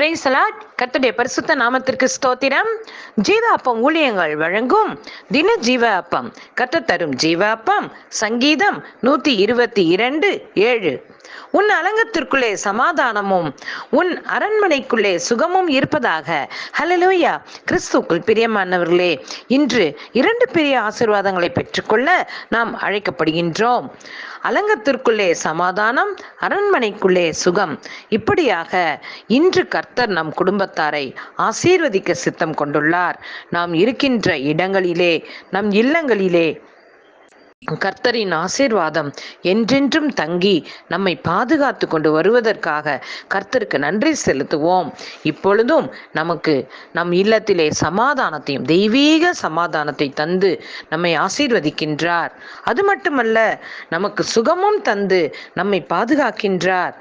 பிரைசலாட் கத்துடைய பரிசுத்த நாமத்திற்கு ஸ்தோத்திரம். ஜீவ அப்பம் ஊழியங்கள் வழங்கும் தின ஜீவ அப்பம் கத்த தரும் ஜீவ அப்பம் சங்கீதம் நூத்தி இருபத்தி இரண்டு ஏழு. உன் அலங்கத்திற்குள்ளே சமாதானமும் உன் அரண்மனைக்குள்ளே சுகமும் இருப்பதாக. ஹலலூயா கிறிஸ்துக்குள் பிரியமானவர்களே இன்று இரண்டு பெரிய ஆசிர்வாதங்களை பெற்றுக்கொள்ள நாம் அழைக்கப்படுகின்றோம். அலங்கத்திற்குள்ளே சமாதானம் அரண்மனைக்குள்ளே சுகம். இப்படியாக இன்று கர்த்தர் நம் குடும்பத்தாரை ஆசீர்வதிக்க சித்தம் கொண்டுள்ளார். நாம் இருக்கின்ற இடங்களிலே நம் இல்லங்களிலே கர்த்தரின் ஆசீர்வாதம் என்றென்றும் தங்கி நம்மை பாதுகாத்து கொண்டு வருவதற்காக கர்த்தருக்கு நன்றி செலுத்துவோம். இப்பொழுதும் நமக்கு நம் இல்லத்திலே சமாதானத்தையும் தெய்வீக சமாதானத்தை தந்து நம்மை ஆசீர்வதிக்கின்றார். அது மட்டுமல்ல நமக்கு சுகமும் தந்து நம்மை பாதுகாக்கின்றார்.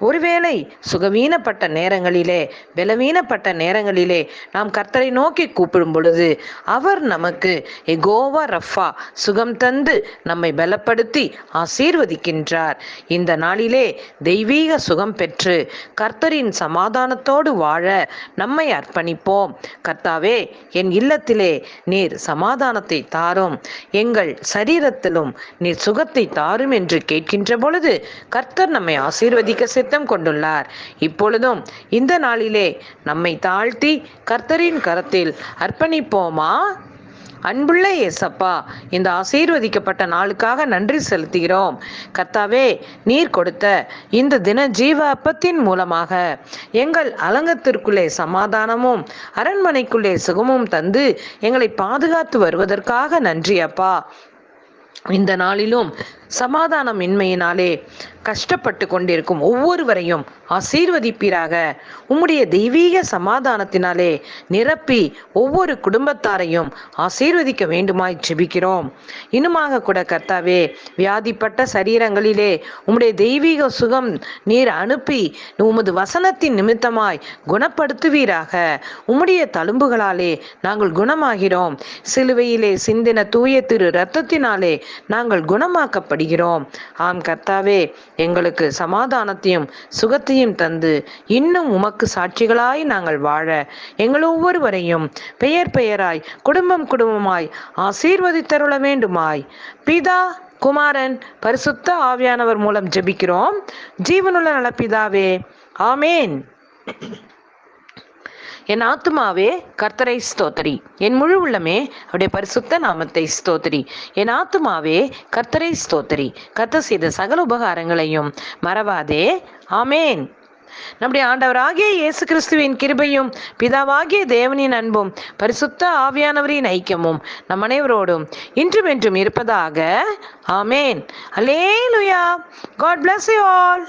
ஒருவேளை சுகவீனப்பட்ட நேரங்களிலே பலவீனப்பட்ட நேரங்களிலே நாம் கர்த்தரை நோக்கி கூப்பிடும் பொழுது அவர் நமக்கு எகோவா ரஃபா சுகம் தந்து நம்மை பலப்படுத்தி ஆசீர்வதிக்கின்றார். இந்த நாளிலே தெய்வீக சுகம் பெற்று கர்த்தரின் சமாதானத்தோடு வாழ நம்மை அர்ப்பணிப்போம். கர்த்தாவே என் இல்லத்திலே நீர் சமாதானத்தை தாரும். எங்கள் சரீரத்திலும் நீர் சுகத்தை தாரும் என்று கேட்கின்ற பொழுது கர்த்தர் நம்மை ஆசீர்வதிக்க ஆயத்தம் கொண்டுள்ளார். இப்பொழுதும் இந்த நாளிலே நம்மை தாழ்த்தி கர்த்தரின் கரத்தில் அர்ப்பணிப்போமா? அன்புள்ள ஏசப்பா இந்த ஆசீர்வதிக்கப்பட்ட நாளுக்காக நன்றி செலுத்துகிறோம். கர்த்தாவே நீர் கொடுத்த இந்த தின ஜீவ அப்பத்தின் மூலமாக எங்கள் அலங்கத்திற்குள்ளே சமாதானமும் அரண்மனைக்குள்ளே சுகமும் தந்து எங்களை பாதுகாத்து வருவதற்காக நன்றி அப்பா. இந்த நாளிலும் சமாதானம் இன்மையினாலே கஷ்டப்பட்டு கொண்டிருக்கும் ஒவ்வொருவரையும் ஆசீர்வதிப்பீராக. உம்முடைய தெய்வீக சமாதானத்தினாலே நிரப்பி ஒவ்வொரு குடும்பத்தாரையும் ஆசீர்வதிக்க வேண்டுமாய் ஜெபிக்கிறோம். இன்னுமாக கூட கர்த்தாவே வியாதிப்பட்ட சரீரங்களிலே உம்முடைய தெய்வீக சுகம் நீர் அனுப்பி உமது வசனத்தின் நிமித்தமாய் குணப்படுத்துவீராக. உம்முடைய தழும்புகளாலே நாங்கள் குணமாகிறோம். சிலுவையிலே சிந்தின தூய திரு இரத்தத்தினாலே நாங்கள் குணமாக்கப்படுகிறோம் ஆம் கர்த்தாவே எங்களுக்கு சமாதானத்தையும் சுகத்தையும் தந்து இன்னும் உமக்கு சாட்சிகளாய் நாங்கள் வாழ எங்கள் ஒவ்வொருவரையும் பெயர் பெயராய் குடும்பம் குடும்பமாய் ஆசீர்வதித்தருள வேண்டுமாய். பிதா குமாரன் பரிசுத்த ஆவியானவர் மூலம் ஜெபிக்கிறோம். ஜீவனுள்ள நலப்பிதாவே ஆமேன். என் ஆத்துமாவே கர்த்தரை ஸ்தோத்திரி. என் முழு உள்ளமே அவருடைய பரிசுத்த நாமத்தை ஸ்தோத்திரி. என் ஆத்துமாவே கர்த்தரை ஸ்தோத்திரி. கர்த்தர் செய்த சகல உபகாரங்களையும் மறவாதே. ஆமேன். நம்முடைய ஆண்டவராகிய இயேசு கிறிஸ்துவின் கிருபையும் பிதாவாகிய தேவனின் அன்பும் பரிசுத்த ஆவியானவரின் ஐக்கியமும் நம் அனைவரோடும் இன்றும் என்றும் இருப்பதாக. ஆமேன். அலேலுயா காட் பிளஸ் யூ ஆல்